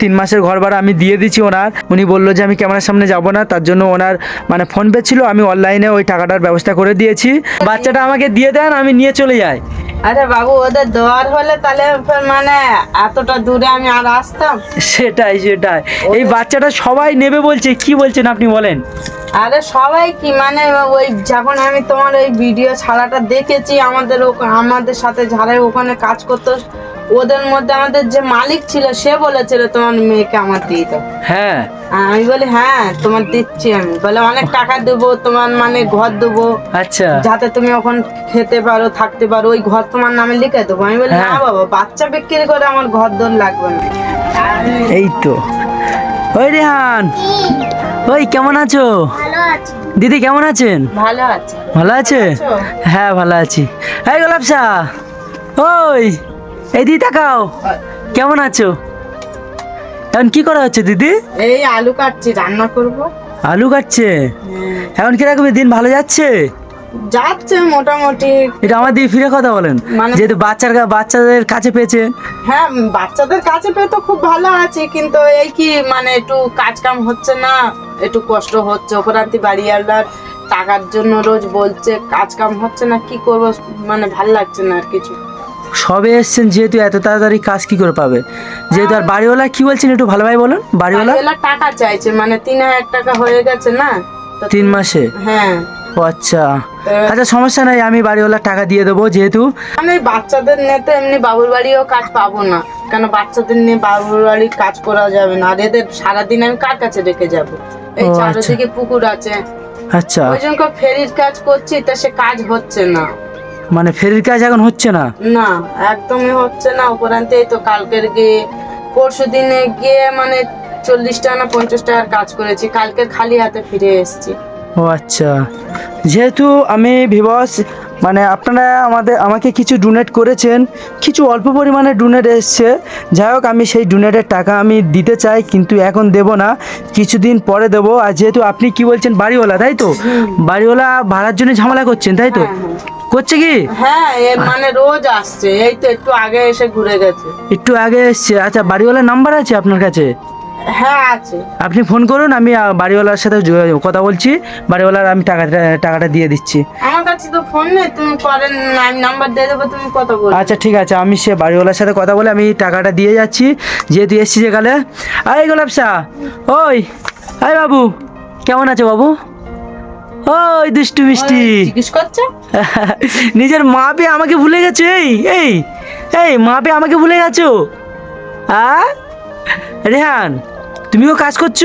তিন মাসের ঘর ভাড়া আমি দিয়ে দিচ্ছি ওনার। উনি বলল যে, আমি ক্যামেরার সামনে যাব না। তার জন্য ওনার মানে ফোন পে ছিল। আমি অনলাইনে ওই টাকাটার ব্যবস্থা করে দিয়েছি। বাচ্চাটা আমাকে দিয়ে দেন, আমি নিয়ে চলে যাই। আরে বাবু ওদের দেওয়ার হলে তাহলে মানে এতটা দূরে আমি আর আসতাম। সেটাই সেটাই। এই বাচ্চাটা সবাই নেবে বলছে কি বলছেন আপনি বলেন? আরে সবাই কি মানে ওই যখন আমি তোমার ওই ভিডিও ছাড়াটা দেখেছি আমাদের আমাদের সাথে যারা ওখানে কাজ করতো ওদের মধ্যে আমাদের যে মালিক ছিল সে বলেছিল তোমার মেয়েকে আমার দিয়ে দাও। হ্যাঁ। আমি বলি হ্যাঁ তোমার দিচ্ছি আমি। বলে অনেক টাকা দেবো তোমার মানে ঘর দেবো। আচ্ছা। যাতে তুমি ওখান খেতে পারো থাকতে পারো ওই ঘর তোমার নামে লিখে দেবো। আমি বলি না হ্যাঁ। বাবা বাচ্চা বিক্রি করে আমার ঘর দর লাগবে না। এই তো। ওই রেহান। ওই কেমন আছো? দিদি কেমন আছেন? ভালো আছে। ভালো আছে? হ্যাঁ ভালো আছি। এই গোলাপসা ওই এই দিদি তাকাও। কেমন আছো? এখন কি করা হচ্ছে দিদি? এই আলু কাটছি রান্না করব। আলু কাটছে? এখন কীরকম দিন ভালো যাচ্ছে? যাচ্ছে মোটামুটি। এটা আমার দিয়ে ফিরে কথা বলেন। মানে- যেহেতু বাচ্চার বাচ্চাদের কাছে পেয়েছে। হ্যাঁ বাচ্চাদের কাছে পেয়ে তো খুব ভালো আছে কিন্তু এই কি মানে একটু কাজ কাম হচ্ছে না একটু কষ্ট হচ্ছে। অপরান্তি বাড়িওয়ালার টাকার জন্য রোজ বলছে কাজ কাম হচ্ছে না কি করব? মানে ভালো লাগছে না আর কিছু। সবে এসছেন যেহেতু এত তাড়াতাড়ি কাজ কি করে পাবে? যেহেতু আর বাড়িওয়ালা কি বলছেন একটু ভালোভাবে বলুন বাড়িওয়ালা? বাড়িওয়ালা টাকা চাইছে মানে তিন হাজার টাকা হয়ে গেছে না? তিন মাসে? হ্যাঁ। ও আচ্ছা। আচ্ছা সমস্যা নাই আমি বাড়িওয়ালার টাকা দিয়ে দেবো যেহেতু। আমি বাচ্চাদের নিয়ে তো এমনি বাবুর বাড়িও কাজ পাবো না। কেন বাচ্চাদের নিয়ে বাবুর বাড়ির কাজ করা যাবে না? আর এদের সারাদিন আমি কার কাছে রেখে যাব? এই আচ্ছা। চারদিকে পুকুর আছে। আচ্ছা। ওই জন্য ফেরির কাজ করছি তা সে কাজ হচ্ছে না। মানে ফেরির কাজ এখন হচ্ছে না? না একদমই হচ্ছে না। উপরান্তে তো কালকের গিয়ে পরশু দিনে গিয়ে মানে চল্লিশ টাকা না পঞ্চাশ টাকার কাজ করেছি। কালকের খালি হাতে ফিরে এসেছি। ও আচ্ছা। যেহেতু আমি ভিবস মানে আপনারা আমাদের আমাকে কিছু ডোনেট করেছেন কিছু অল্প পরিমাণে ডোনেট এসছে যাই হোক আমি সেই ডোনেটের টাকা আমি দিতে চাই কিন্তু এখন দেব না কিছুদিন পরে দেব। আর যেহেতু আপনি কি বলছেন বাড়িওয়ালা তাই তো? বাড়িওয়ালা ভাড়ার জন্য ঝামেলা করছেন তাই তো? হ্যাঁ, করছে কি? হ্যাঁ মানে রোজ আসছে এই তো একটু আগে এসে ঘুরে গেছে। একটু আগে এসছে। আচ্ছা বাড়িওয়ালার নাম্বার আছে আপনার কাছে? হ্যাঁ আছে। আপনি ফোন করুন আমি আহ, বাড়িওয়ালার সাথে যোগাযোগ- কথা বলছি। বাড়িওয়ালার আমি টাকাটা টাকাটা দিয়ে দিচ্ছি। আমার কাছে তো ফোন নেই তুমি পরে আমি নাম্বার দিয়ে দেবো তুমি কত বলবে আচ্ছা ঠিক আছে আমি সে বাড়িওয়ালার সাথে কথা বলে আমি টাকাটা দিয়ে যাচ্ছি। যেহেতু এসছি যেখানে আই গোলাপসা ওই আই বাবু। কেমন আছো বাবু? ওই দুষ্টু মিষ্টি। জিজ্ঞেস করছে? নিজের মা পেয়ে আমাকে ভুলে গেছো এই এই এই মা পেয়ে আমাকে ভুলে গেছো। আ? রেহান, তুমিও কাজ করছ?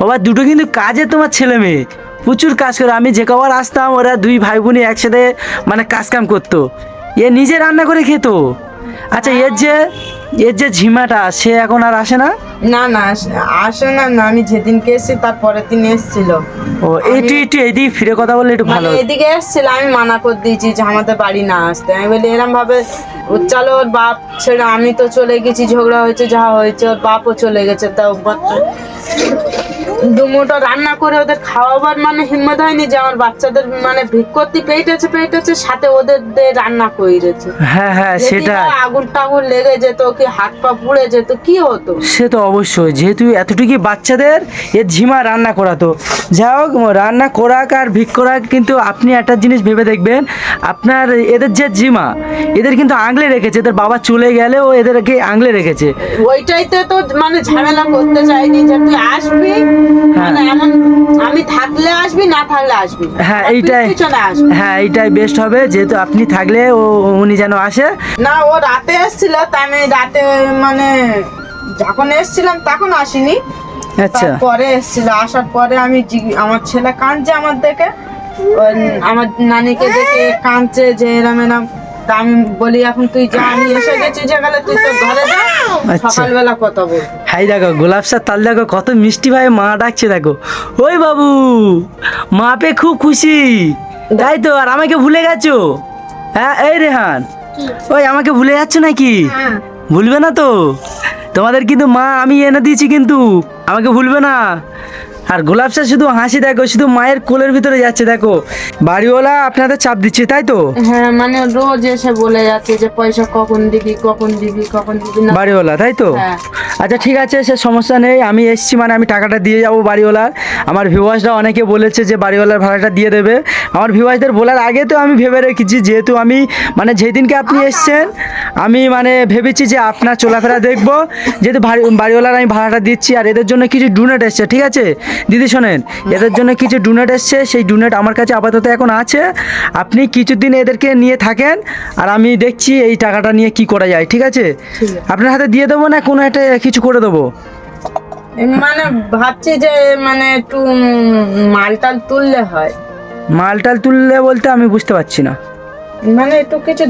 বাবা, দুটো কিন্তু কাজে তোমার ছেলে মেয়ে। প্রচুর কাজ করে। আমি যে কবার আসতাম, ওরা দুই ভাই বোনই একসাথে মানে কাজ কাম করতো। এ নিজে রান্না করে খেত। আচ্ছা এর যে এর যে ঝিমাটা সে এখন আর আসে না? না না আসে না না আমি যেদিনকে এসেছি তার পরের দিন এসেছিল। ও একটু একটু এদিকে ফিরে কথা বললে একটু ভালো মানে এদিকে এসেছিল আমি মানা করে দিয়েছি যে আমাদের বাড়ি না আসতে। আমি বলি এরম ভাবে চলো ওর বাপ ছেড়ে আমি তো চলে গেছি ঝগড়া হয়েছে যা হয়েছে ওর বাপও চলে গেছে তা দুমুটো রান্না করে ওদের খাওয়াবার মানে হিম্মত হয়নি যে আমার বাচ্চাদের মানে ভিক্ষতি পেটেছে পেটেছে সাথে ওদের রান্না করেছে হ্যাঁ হ্যাঁ সেটা আগুন টাগুন লেগে যেত কি হাত পা পুড়ে যেত কি হতো? সে তো অবশ্যই যেহেতু এতটুকু বাচ্চাদের এর ঝিমা রান্না করাতো। যাই হোক রান্না করাক আর ভিক করাক কিন্তু আপনি একটা জিনিস ভেবে দেখবেন আপনার এদের যে ঝিমা এদের কিন্তু আংলে রেখেছে এদের বাবা চলে গেলে ও এদেরকে আংলে রেখেছে। ওইটাইতে তো মানে ঝামেলা করতে চাইনি যে তুই আসবি এমন আমি থাকলে আসবি না থাকলে আসবি। হ্যাঁ এইটাই। হ্যাঁ এইটাই বেস্ট হবে যেহেতু আপনি থাকলে ও উনি যেন আসে। না ও রাতে এসেছিল তা আমি রাতে মানে যখন এসেছিলাম তখন আসিনি। আচ্ছা। পরে এসেছিল আসার পরে আমি আমার ছেলে কাঁদছে আমার দেখে। আমার নানিকে দেখে কাঁদছে যে এরম এরম। তা আমি বলি এখন তুই যা আমি এসে গেছি যেখানে তুই তো ঘরে যা। আচ্ছা। সকালবেলা কথা বল হাই দেখো গোলাপ সার তাল দেখো কত মিষ্টি ভাই মা ডাকছে দেখো। ওই বাবু মা পে খুব খুশি। তাই তো আর আমাকে ভুলে গেছো? হ্যাঁ এই রেহান। ওই আমাকে ভুলে যাচ্ছ নাকি? ভুলবে না তো? তোমাদের কিন্তু মা আমি এনে দিয়েছি কিন্তু। আমাকে ভুলবে না। আর গোলাপ স্যার শুধু হাসি দেখো শুধু মায়ের কোলের ভিতরে যাচ্ছে দেখো। বাড়িওয়ালা আপনাদের চাপ দিচ্ছে তাই তো? হ্যাঁ মানে রোজ এসে বলে যাচ্ছে যে পয়সা কখন দিবি কখন দিবি কখন দিবি না। বাড়িওয়ালা তাই তো? হ্যাঁ। আচ্ছা ঠিক আছে সে সমস্যা নেই আমি এসছি মানে আমি টাকাটা দিয়ে যাব বাড়িওয়ালার। আমার ভিউয়ার্সরা অনেকে বলেছে যে বাড়িওয়ালার ভাড়াটা দিয়ে দেবে। আমার ভিউয়ার্সদের বলার আগে তো আমি ভেবে রেখেছি যেহেতু আমি মানে যেদিনকে আপনি এসছেন আমি মানে ভেবেছি যে আপনার চলাফেরা দেখব। যেহেতু বাড়িওয়ালার আমি ভাড়াটা দিচ্ছি আর এদের জন্য কিছু ডোনেট এসছে ঠিক আছে? দিদি শোনেন এদের জন্য কিছু ডোনেট এসছে সেই ডোনেট আমার কাছে আপাতত এখন আছে। আপনি কিছুদিন এদেরকে নিয়ে থাকেন আর আমি দেখছি এই টাকাটা নিয়ে কি করা যায় ঠিক আছে? আপনার হাতে দিয়ে দেবো না কোনো একটা কিছু করে দেবো? মানে ভাবছি যে মানে একটু মালটাল তুললে হয়। মালটাল তুললে বলতে আমি বুঝতে পারছি না। মানে একটু কিছু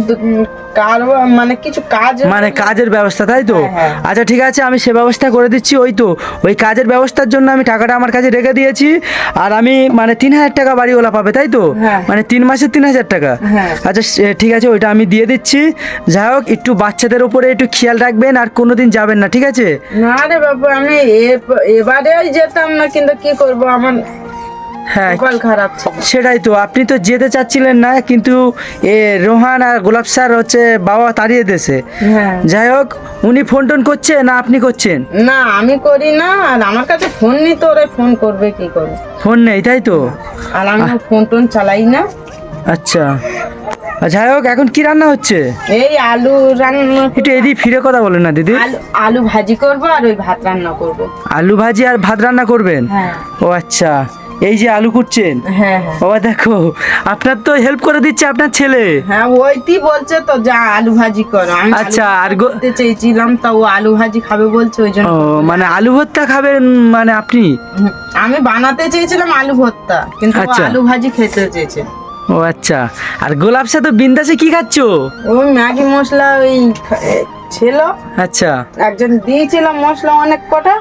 কারও মানে কিছু কাজ মানে কাজের ব্যবস্থা তাই তো? হ্যাঁ, হ্যাঁ। আচ্ছা ঠিক আছে আমি সে ব্যবস্থা করে দিচ্ছি ওই তো। ওই কাজের ব্যবস্থার জন্য আমি টাকাটা আমার কাছে রেখে দিয়েছি আর আমি মানে তিন হাজার টাকা বাড়িওয়ালা পাবে তাই তো? হ্যাঁ। মানে তিন মাসে তিন হাজার টাকা। আচ্ছা ঠিক আছে ওইটা আমি দিয়ে দিচ্ছি। যাই হোক একটু বাচ্চাদের উপরে একটু খেয়াল রাখবেন আর কোনো দিন যাবেন না ঠিক আছে? না রে বাবু আমি এ- এবারেই যেতাম না কিন্তু কি করব আমার হ্যাঁ কপাল খারাপ সেটাই তো আপনি তো যেতে চাচ্ছিলেন না কিন্তু এ রোহান আর গোলাপ স্যার হচ্ছে বাবা তাড়িয়ে দিয়েছে। হ্যাঁ। যাই হোক উনি ফোন টোন করছে না আপনি করছেন? না আমি করি না আর আমার কাছে ফোন নি তোরে ফোন করবে কি করবে? ফোন নেই তাই তো? আর আমি ফোন টোন চালাই না। আচ্ছা। যাই হোক এখন কি রান্না হচ্ছে? এই আলু রান্না একটু এদিকে ফিরে কথা বলেন না দিদি। আলু আলু ভাজি করব আর ওই ভাত রান্না করব। আলু ভাজি আর ভাত রান্না করবেন? হ্যাঁ। ও আচ্ছা। এই যে আলু কুটছেন? হ্যাঁ হ্যাঁ। বাবা দেখো আপনার তো হেল্প করে দিচ্ছে আপনার ছেলে। হ্যাঁ ওইটি বলছে তো যা আলু ভাজি করো। আচ্ছা, আর চেয়েছিলাম তা ও আলু ভাজি খাবে বলছে ওই জন্য মানে আলু ভর্তা খাবেন মানে আপনি? আমি বানাতে চেয়েছিলাম আলু ভর্তা কিন্তু ও আচ্ছা। আলু ভাজি খেতে চেয়েছে। ও আচ্ছা। আর গোলাপ সা তো বিন্দাসে কি খাচ্ছ? ওই ম্যাগি মশলা ওই ছিল। আচ্ছা। একজন দিয়েছিলাম মশলা অনেক কটা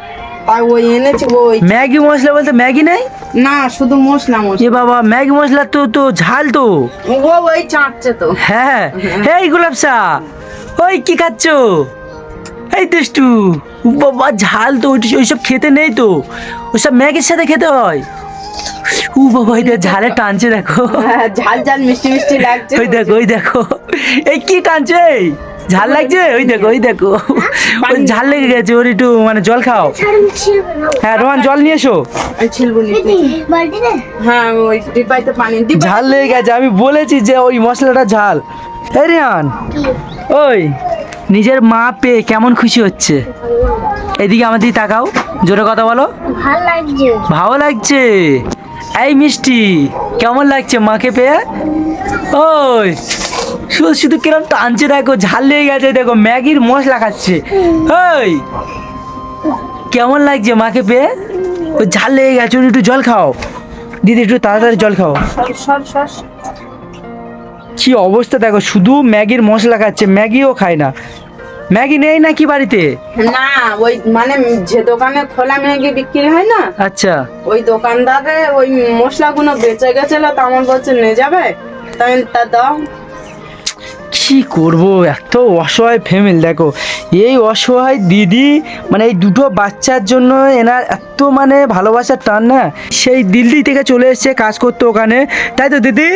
ওই এনেছি ওই ম্যাগি মশলা বলতে ম্যাগি নেই? না শুধু মশলা এ বাবা ম্যাগি মশলা তো তো ঝাল তো। ও ওই চাটছে তো। হ্যাঁ এই গোলাপ ওই কি খাচ্ছ? এই দুষ্টু বাবা ঝাল তো ওইসব খেতে নেই তো। ওইসব ম্যাগির সাথে খেতে হয়। উ বাবা এটা ঝালে টানছে দেখো। হ্যাঁ, ঝাল ঝাল মিষ্টি মিষ্টি লাগছে। ওই দেখো ওই দেখো। এই কি টানছে এই? ঝাল লাগছে? ওই দেখো ওই দেখো। ওই ঝাল লেগে গেছে ওর একটু মানে জল খাও। হ্যাঁ রোহান জল নিয়ে এসো। হ্যাঁ ঝাল লেগে গেছে আমি বলেছি যে ওই মশলাটা ঝাল। এই রিয়ান ওই নিজের মা পেয়ে কেমন খুশি হচ্ছে? এদিকে আমার দিকে তাকাও জোরে কথা বলো। ভালো লাগছে। ভালো লাগছে। এই মিষ্টি কেমন লাগছে মাকে পেয়ে? ওই শুধু শুধু কিরম টানছে দেখো ঝাল লেগে গেছে দেখো ম্যাগির মশলা খাচ্ছে। ওই কেমন লাগছে মাকে পেয়ে? ওই ঝাল লেগে গেছে একটু জল খাও। দিদি একটু তাড়াতাড়ি জল খাও। কি অবস্থা দেখো শুধু ম্যাগির মশলা খাচ্ছে ম্যাগিও খায় না। ম্যাগি নেই নাকি বাড়িতে? না ওই মানে যে দোকানে খোলা ম্যাগি বিক্রি হয় না আচ্ছা। ওই দোকানদারে ওই মশলাগুলো বেঁচে গেছিল তা আমার বলছে নিয়ে যাবে? তাই তা দাও। কি করব? এত অসহায় ফ্যামিলি দেখো। এই অসহায় দিদি মানে এই দুটো বাচ্চার জন্য এনার এত মানে ভালোবাসার টান না সেই দিল্লি থেকে চলে এসছে কাজ করতে ওখানে। তাই তো দিদি?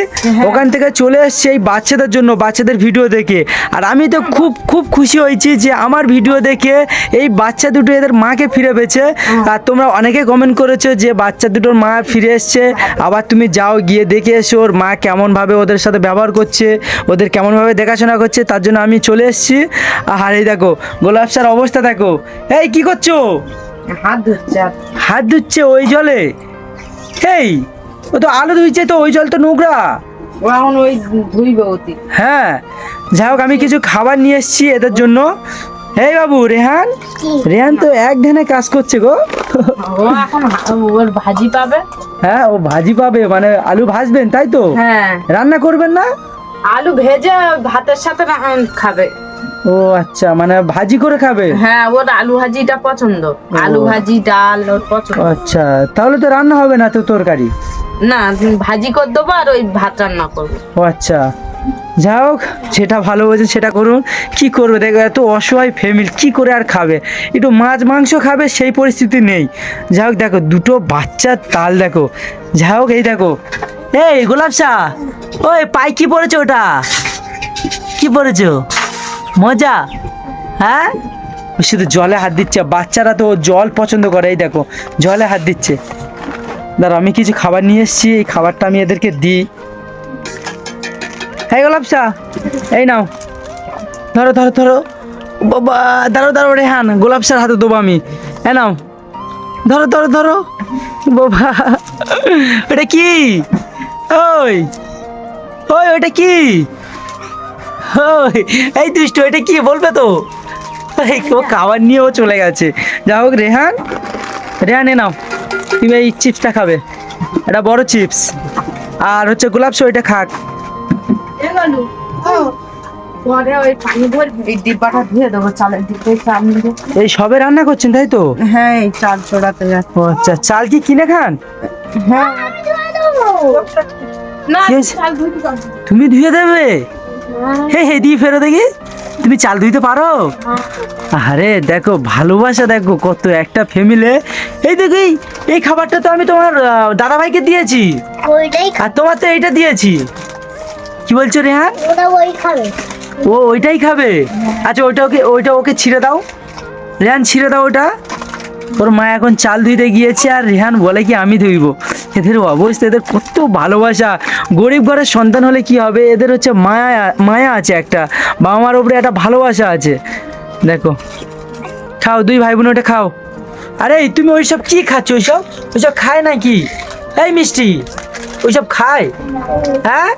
ওখান থেকে চলে এসছে এই বাচ্চাদের জন্য বাচ্চাদের ভিডিও দেখে। আর আমি তো খুব খুব খুশি হয়েছি যে আমার ভিডিও দেখে এই বাচ্চা দুটো এদের মাকে ফিরে পেয়েছে। আর তোমরা অনেকে কমেন্ট করেছ যে বাচ্চা দুটোর মা ফিরে এসছে। আবার তুমি যাও গিয়ে দেখে এসো ওর মা কেমনভাবে ওদের সাথে ব্যবহার করছে ওদের কেমনভাবে দেখাশোনা করছে তার জন্য আমি চলে এসেছি। আর এই দেখো গোলাপ স্যার অবস্থা দেখো। এই কি করছ? হাত আর। হাত ধুচ্ছে ওই জলে? এই ও তো আলো ধুইছে তো ওই জল তো নোংরা। এখন ওই ধুইবে হ্যাঁ যাই হোক আমি কিছু খাবার নিয়ে এসেছি এদের জন্য। এই বাবু রেহান? রেহান তো এক ধ্যানে কাজ করছে গো। ও এখন ওর ভাজি পাবে। হ্যাঁ ও ভাজি পাবে মানে আলু ভাজবেন তাই তো? হ্যাঁ। রান্না করবেন না? আলু ভেজে ভাতের সাথে খাবে। ও আচ্ছা মানে ভাজি করে খাবে? হ্যাঁ ওর আলু ভাজিটা পছন্দ। আলু ভাজি ডাল ওর পছন্দ। আচ্ছা তাহলে তো রান্না হবে না তো তরকারি? না ভাজি করে দেবো আর ওই ভাত রান্না করব। ও আচ্ছা যাই হোক যেটা ভালো বোঝে সেটা করুন। কি করবে দেখো এত অসহায় ফ্যামিলি কি করে আর খাবে? একটু মাছ মাংস খাবে সেই পরিস্থিতি নেই। যাই হোক দেখো দুটো বাচ্চার তাল দেখো। যাই হোক এই দেখো এই, গোলাপ শাহ ওই, পাই, কি পড়েছো ওটা? কি পড়েছো মজা। হ্যাঁ? শুধু জলে হাত দিচ্ছে বাচ্চারা তো জল পছন্দ করে। এই দেখো, জলে হাত দিচ্ছে। দাঁড়া আমি কিছু খাবার নিয়ে এসেছি, এই খাবারটা আমি এদেরকে দিই। হ্যাঁ গোলাপ শাহ এই নাও। ধরো ধরো ধরো। বাবা দাঁড়ো দাঁড়ো রেহান, গোলাপ শাহ হাতে দেবো আমি। এ নাও। ধরো ধরো ধরো। বাবা, এটা কি? ওই ওই ওটা কি? ওই এই দুষ্ট এটা কি বলবে তো? এই ও খাবার নিয়েও চলে গেছে। যা হোক রেহান রেহান এ নাও। তুমি এই চিপসটা খাবে। এটা বড় চিপস। আর হচ্ছে গোলাপ ওইটা খাক। এই সবে রান্না করছেন তাই তো? হ্যাঁ চাল চড়াতে যাচ্ছে। আচ্ছা চাল কি কিনে খান? হ্যাঁ না। তুমি ধুয়ে দেবে? হে হে দিয়ে ফেরো দেখি। তুমি চাল ধুইতে পারো? আরে দেখো ভালোবাসা দেখো কত একটা ফ্যামিলি এই দেখো এই খাবারটা তো আমি তোমার আহ, দাদাভাইকে দিয়েছি। আর তোমার তো এইটা দিয়েছি। কি বলছো রেহান ওটা ওই খাবে। ও ওইটাই খাবে? আচ্ছা ওইটা ওকে ওইটা ওকে ছিঁড়ে দাও। রেহান ছিঁড়ে দাও ওটা। ওর মা এখন চাল ধুইতে গিয়েছে আর রেহান বলে কি আমি ধুইব। এদের অবস্থা, এদের কত ভালোবাসা। গরিব ঘরের সন্তান হলে কি হবে? এদের হচ্ছে মায়া মায়া আছে একটা। বাবা মার উপরে একটা ভালোবাসা আছে। দেখো। খাও, দুই ভাই বোন ওটা খাও। আরে, তুমি ওইসব কি খাচ্ছ ওইসব? ওইসব খায় নাকি? এই মিষ্টি, ওইসব খায়? হ্যাঁ?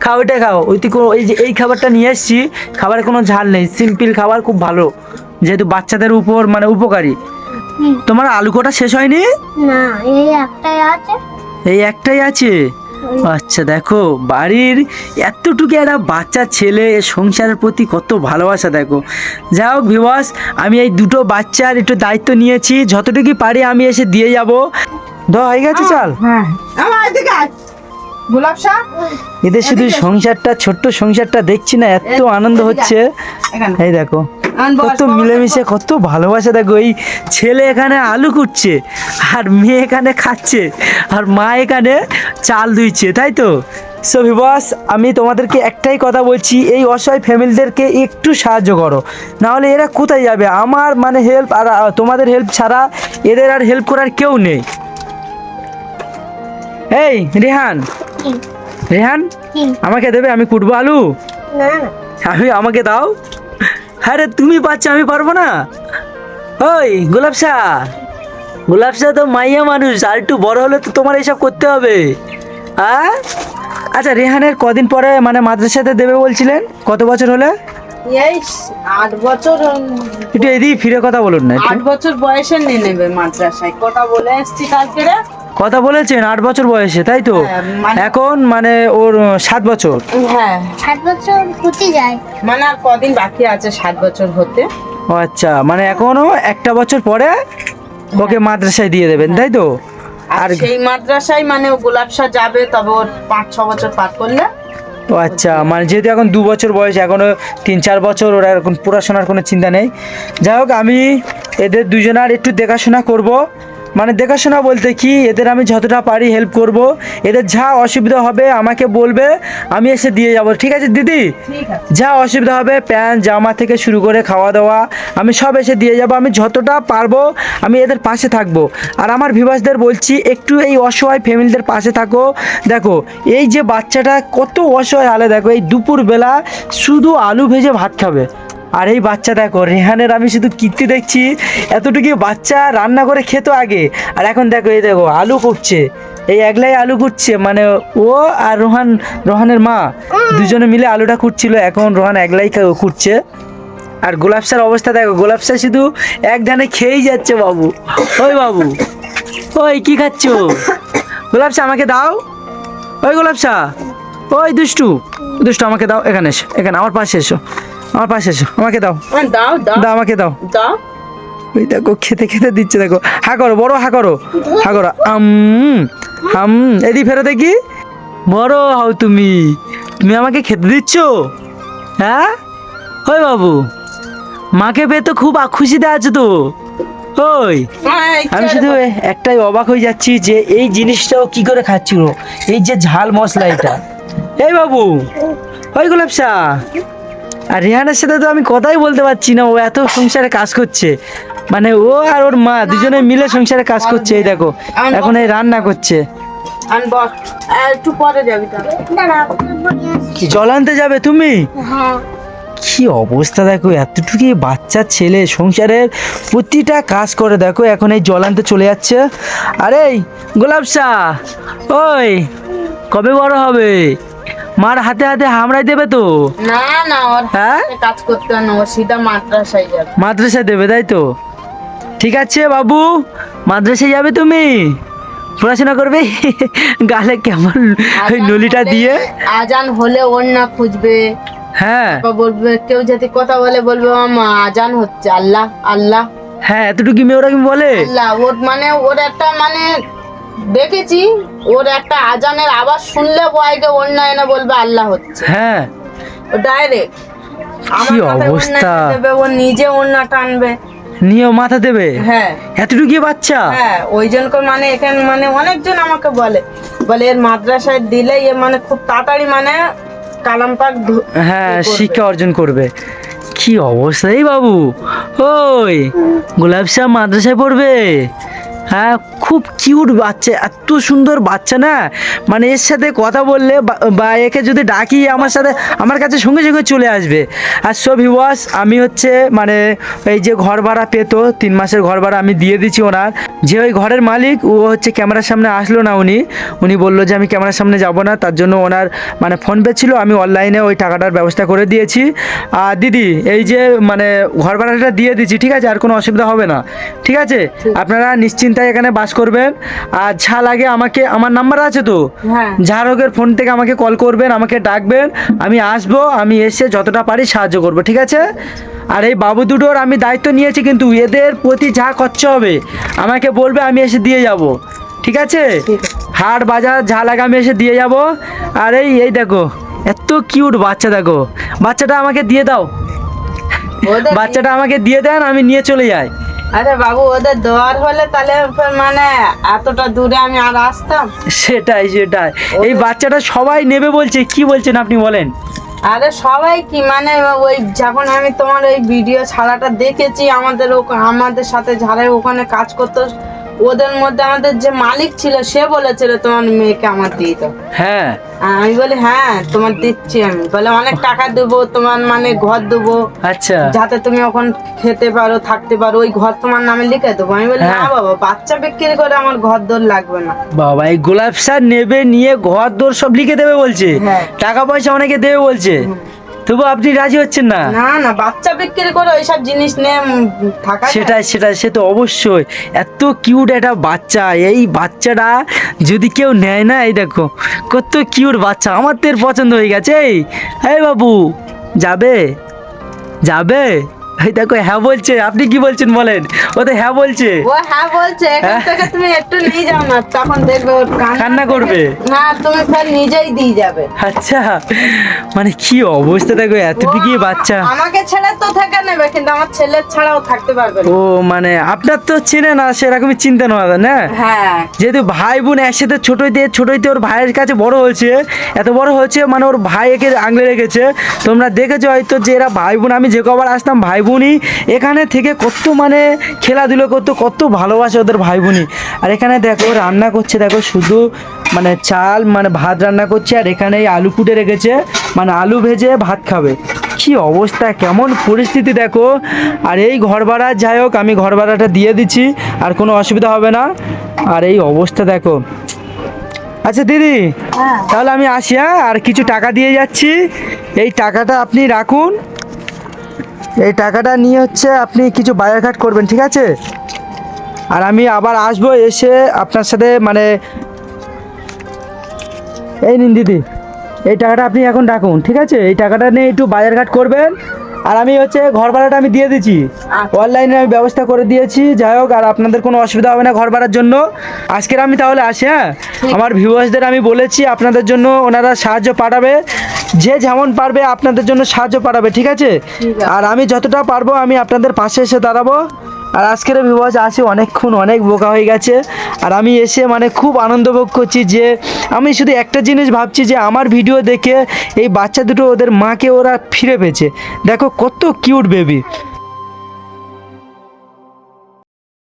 খাও এটা খাও। ওই তুই এই যে, এই খাবারটা নিয়ে এসছি। খাবারে কোনো ঝাল নেই। সিম্পল খাবার, খুব ভালো। যেহেতু বাচ্চাদের উপর মানে উপকারী। তোমার আলু কটা শেষ হয়নি? না এই একটাই আছে। এই একটাই আছে? আচ্ছা দেখো বাড়ির এতটুকু একটা বাচ্চা ছেলে সংসারের প্রতি কত ভালোবাসা দেখো। যাই হোক ভিবাস আমি এই দুটো বাচ্চার একটু দায়িত্ব নিয়েছি। যতটুকু পারি আমি এসে দিয়ে যাব। দ হয়ে গেছে চাল। হ্যাঁ। আমার এদিকে আয়। গোলাপ শাহ এদের শুধু সংসারটা ছোট্ট সংসারটা দেখছি না এত আনন্দ হচ্ছে। এই দেখো। কত মিলেমিশে কত ভালোবাসা দেখো এই ছেলে এখানে আলু কুটছে আর মেয়ে এখানে খাচ্ছে আর মা এখানে চাল ধুইছে তাই তো? সো ভিবাস আমি তোমাদেরকে একটাই কথা বলছি এই অসহায় ফ্যামিলিদেরকে একটু সাহায্য করো। নাহলে এরা কোথায় যাবে? আমার মানে হেল্প আর তোমাদের হেল্প ছাড়া এদের আর হেল্প করার কেউ নেই। এই রেহান। রেহান আমাকে দেবে আমি কুটবো আলু? না না। আমি আমাকে দাও। আরে তুমি পাচ্ছ আমি পারব না। ওই গোলাপ শাহ। গোলাপ শাহ তো মাইয়া মানুষ আর একটু বড় হলে তো তোমার এইসব করতে হবে। হ্যাঁ আচ্ছা রেহানের কদিন পরে মানে মাদ্রাসাতে দেবে বলছিলেন? কত বছর হলে? এই আট বছর একটু এদিকে ফিরে কথা বলুন না আট বছর বয়সে নিয়ে নেবে মাদ্রাসায়। কথা বলে এসছি কালকে রে? কথা বলেছেন আট বছর বয়সে তাই তো? হ্যাঁ, মানে- এখন মানে ওর সাত বছর। হ্যাঁ। সাত বছর ফুটে যায়। মানে আর কদিন বাকি আছে সাত বছর হতে? ও আচ্ছা মানে এখনও একটা বছর পরে ওকে মাদ্রাসায় দিয়ে দেবেন তাই তো? আর আর সেই মাদ্রাসায় মানে ও গোলাপ শাহ যাবে তবে ওর পাঁচ ছ বছর পার করলে। ও আচ্ছা মানে যেহেতু এখন দু বছর বয়স এখনও তিন চার বছর ওরা এখন পড়াশোনার কোনো চিন্তা নেই। যাই হোক আমি এদের দুজনার একটু দেখাশোনা করব। মানে দেখাশোনা বলতে কি এদের আমি যতটা পারি হেল্প করব। এদের যা অসুবিধা হবে আমাকে বলবে আমি এসে দিয়ে যাব। ঠিক আছে দিদি? যা অসুবিধা হবে প্যান্ট জামা থেকে শুরু করে খাওয়া দাওয়া আমি সব এসে দিয়ে যাব। আমি যতটা পারব আমি এদের পাশে থাকব। আর আমার ভিভাসদের বলছি একটু এই অসহায় ফ্যামিলিদের পাশে থাকো। দেখো এই যে বাচ্চাটা কত অসহায় হালে দেখো এই দুপুরবেলা শুধু আলু ভেজে ভাত খাবে। আর এই বাচ্চা দেখো, রেহানের আমি শুধু কীর্তি দেখছি, এতটুকু বাচ্চা রান্না করে খেতো আগে। আর এখন দেখো, এই দেখো, আলু কুটছে এই একলাই আলু কুটছে মানে ও আর রোহান, রোহানের মা, দুজনে মিলে আলুটা কুটছিল এখন রোহান একলাই কুটছে আর গোলাপ শাহর অবস্থা দেখো, গোলাপ শাহ শুধু এক ধানে খেয়েই যাচ্ছে বাবু। ওই বাবু, ওই কি খাচ্ছ? গোলাপ শাহ আমাকে দাও। ওই গোলাপ শাহ ওই দুষ্টু দুষ্টু আমাকে দাও, এখানে এসো, এখানে, আমার পাশে এসো। আমার পাশে এসো আমাকে দাও। দাও দাও। দাও আমাকে দাও। দাও। ওই দেখো খেতে খেতে দিচ্ছে দেখো। হা করো বড় হা করো। হা করো আম হাম এদি ফেরো দেখি। বড় হও তুমি। তুমি আমাকে খেতে দিচ্ছ? হ্যাঁ? ওই বাবু মাকে পেয়ে তো খুব খুশিতে আছো তো। ওই আমি শুধু। একটাই অবাক হয়ে যাচ্ছি যে এই জিনিসটাও কি করে খাচ্ছিল? এই যে ঝাল মশলা এটা। এই বাবু ওই গোলাপসা আর রেহানের সাথে তো আমি কথাই বলতে পারছি না ও এত সংসারে কাজ করছে। মানে ও আর ওর মা দুজনে মিলে সংসারে কাজ করছে এই দেখো এখন এই রান্না করছে। একটু পরে যাবি জল আনতে যাবে তুমি? হ্যাঁ। কি অবস্থা দেখো এতটুকু বাচ্চা ছেলে সংসারের প্রতিটা কাজ করে দেখো এখন এই জল আনতে চলে যাচ্ছে। আরে গোলাপসা ওই কবে বড় হবে? মার হাতে হাতে হামড়াই দেবে তো? না না ওর হ্যাঁ? কাজ করতে না ও সিধা মাদ্রাসায় যাবে। মাদ্রাসায় দেবে তাই তো? ঠিক আছে বাবু। মাদ্রাসায় যাবে তুমি? পড়াশোনা করবে? গালে কেমন ওই নলিটা দিয়ে? আজান হলে ওর না খুঁজবে। হ্যাঁ। বলবে কেউ যদি কথা বলে বলবে মামা আজান হচ্ছে আল্লাহ আল্লাহ। হ্যাঁ এতটুকু মেয়ে ওরা কি বলে? আল্লাহ ওর মানে ওর একটা মানে দেখেছি ওর একটা আজানের আওয়াজ শুনলে বয়কে অন্য এনে বলবে আল্লাহ হচ্ছে। হ্যাঁ। ও ডাইরেক্ট কি অবস্থা। দেবে ও নিজে অন্য টানবে। নিয়ে মাথা দেবে? হ্যাঁ। এতটুকু বাচ্চা? হ্যাঁ ওই জন্য মানে এখানে মানে অনেকজন আমাকে বলে বলে এর মাদ্রাসায় দিলে এ মানে খুব তাড়াতাড়ি মানে কালাম পাক হ্যাঁ শিক্ষা অর্জন করবে। কি অবস্থা? এই বাবু ওই গোলাপ শাহ মাদ্রাসায় পড়বে? হ্যাঁ খুব কিউট বাচ্চা এত সুন্দর বাচ্চা না? মানে এর সাথে কথা বললে বা- একে যদি ডাকি আমার সাথে আমার কাছে সঙ্গে সঙ্গে চলে আসবে। আর সব হিওয়াস আমি হচ্ছে মানে এই যে ঘর ভাড়া পেতো তিন মাসের ঘর ভাড়া আমি দিয়ে দিচ্ছি ওনার। যে ওই ঘরের মালিক ও হচ্ছে ক্যামেরার সামনে আসলো না উনি। উনি বলল যে আমি ক্যামেরার সামনে যাব না। তার জন্য ওনার মানে ফোন পে ছিল আমি অনলাইনে ওই টাকাটার ব্যবস্থা করে দিয়েছি। আর দিদি এই যে মানে ঘর ভাড়াটা দিয়ে দিচ্ছি ঠিক আছে? আর কোনো অসুবিধা হবে না। ঠিক আছে? আপনারা নিশ্চিন্তায় এখানে বাস করবেন। আর যা লাগে আমাকে আমার নাম্বার আছে তো? হ্যাঁ। ঝাড়কের ফোন থেকে আমাকে কল করবেন আমাকে ডাকবেন আমি আসব আমি এসে যতটা পারি সাহায্য করব ঠিক আছে? আর এই বাবু দুটোর আমি দায়িত্ব নিয়েছি কিন্তু এদের প্রতি যা খরচা হবে আমাকে বলবে আমি এসে দিয়ে যাব ঠিক আছে? হাট বাজার যা লাগে আমি এসে দিয়ে যাব। আর এই এই দেখো এত কিউট বাচ্চা দেখো। বাচ্চাটা আমাকে দিয়ে দাও। বাচ্চাটা আমাকে দিয়ে দেন আমি নিয়ে চলে যাই। আরে বাবু ওদের দেওয়ার হলে তাহলে মানে এতটা দূরে আমি আর আসতাম। সেটাই সেটাই। এই বাচ্চাটা সবাই নেবে বলছে কি বলছেন আপনি বলেন? আরে সবাই কি মানে ওই যখন আমি তোমার ওই ভিডিও ছাড়াটা দেখেছি আমাদের আমাদের সাথে যারা ওখানে কাজ করতো ওদের মধ্যে আমাদের যে মালিক ছিল সে বলেছিল তোমার মেয়েকে আমার দিয়ে দাও। হ্যাঁ। আমি বলি হ্যাঁ তোমার দিচ্ছি আমি। বলে অনেক টাকা দেবো তোমার মানে ঘর দেবো। আচ্ছা। যাতে তুমি ওখানে খেতে পারো থাকতে পারো ওই ঘর তোমার নামে লিখে দেবো। আমি বলি না হ্যাঁ। বাবা বাচ্চা বিক্রি করে আমার ঘর দর লাগবে না। বাবা এই গোলাপ সার নেবে নিয়ে ঘর দোর সব লিখে দেবে বলছে। হ্যাঁ। টাকা পয়সা অনেকে দেবে বলছে। তবু আপনি রাজি হচ্ছেন না? না না বাচ্চা বিক্রি করে ওইসব জিনিস নিয়ে থাকা সেটাই সেটাই সে তো অবশ্যই। এত কিউট একটা বাচ্চা এই বাচ্চাটা যদি কেউ নেয় না এই দেখো কত কিউট বাচ্চা আমার তো পছন্দ হয়ে গেছে এই এই বাবু যাবে? যাবে? এই দেখো হ্যাঁ বলছে। আপনি কি বলছেন বলেন? ও তো হ্যাঁ বলছে। ও হ্যাঁ বলছে এখান হ্যাঁ। থেকে তুমি একটু নিয়ে যাও না তখন দেখবে ওর কান্না করবে? হ্যাঁ তুমি ফের নিজেই দিয়ে যাবে। আচ্ছা মানে কি অবস্থা দেখো এতটুকু ও বাচ্চা। আমাকে ছেড়ে তো থেকে নেবে কিন্তু আমার ছেলের ছাড়াও থাকতে পারবে না। ও মানে আপনার তো চেনে না সেরকমই চিন্তা নেওয়া না? হ্যাঁ। যেহেতু ভাই বোন একসাথে ছোটইতে ছোটইতে ওর ভাইয়ের কাছে বড় হয়েছে এত বড় হয়েছে মানে ওর ভাই একে আঙলে রেখেছে। তোমরা দেখেছ হয়তো যে এরা ভাই বোন আমি যে কবার আসতাম ভাই বোনই এখানে থেকে কত মানে খেলাধুলো করতো কত ভালোবাসে ওদের ভাই বোনই আর এখানে দেখো রান্না করছে দেখো শুধু মানে চাল মানে ভাত রান্না করছে আর এখানে এই আলু কুটে রেখেছে মানে আলু ভেজে ভাত খাবে। কি অবস্থা কেমন পরিস্থিতি দেখো। আর এই ঘর ভাড়া যাই হোক আমি ঘর ভাড়াটা দিয়ে দিচ্ছি আর কোনো অসুবিধা হবে না। আর এই অবস্থা দেখো। আচ্ছা দিদি হ্যাঁ। তাহলে আমি আসি হ্যাঁ? আর কিছু টাকা দিয়ে যাচ্ছি। এই টাকাটা আপনি রাখুন। এই টাকাটা নিয়ে হচ্ছে আপনি কিছু বাজার ঘাট করবেন, ঠিক আছে? আর আমি আবার আসব এসে আপনার সাথে মানে এই নিন দিদি, এই টাকাটা আপনি এখন ডাকুন ঠিক আছে? এই টাকাটা নিয়ে একটু বাজারঘাট করবেন। আর আমি হচ্ছে ঘর ভাড়াটা আমি দিয়ে দিচ্ছি। অনলাইনে আমি ব্যবস্থা করে দিয়েছি। যাই হোক আর আপনাদের কোনো অসুবিধা হবে না ঘর ভাড়ার জন্য। আজকের আমি তাহলে আসি হ্যাঁ? আমার ভিউয়ার্সদের আমি বলেছি আপনাদের জন্য ওনারা সাহায্য পাঠাবে। যে যেমন পারবে আপনাদের জন্য সাহায্য পাঠাবে ঠিক আছে। আর আমি যতটা পারব আমি আপনাদের পাশে এসে দাঁড়াবো। আর আজকের বিবাহ আসে অনেকক্ষণ, অনেক বোকা হয়ে গেছে। আর আমি এসে মানে খুব আনন্দ ভোগ করছি যে, আমি শুধু একটা জিনিস ভাবছি যে, আমার ভিডিও দেখে এই বাচ্চা দুটো ওদের মাকে ওরা ফিরে পেয়েছে। দেখো কত কিউট বেবি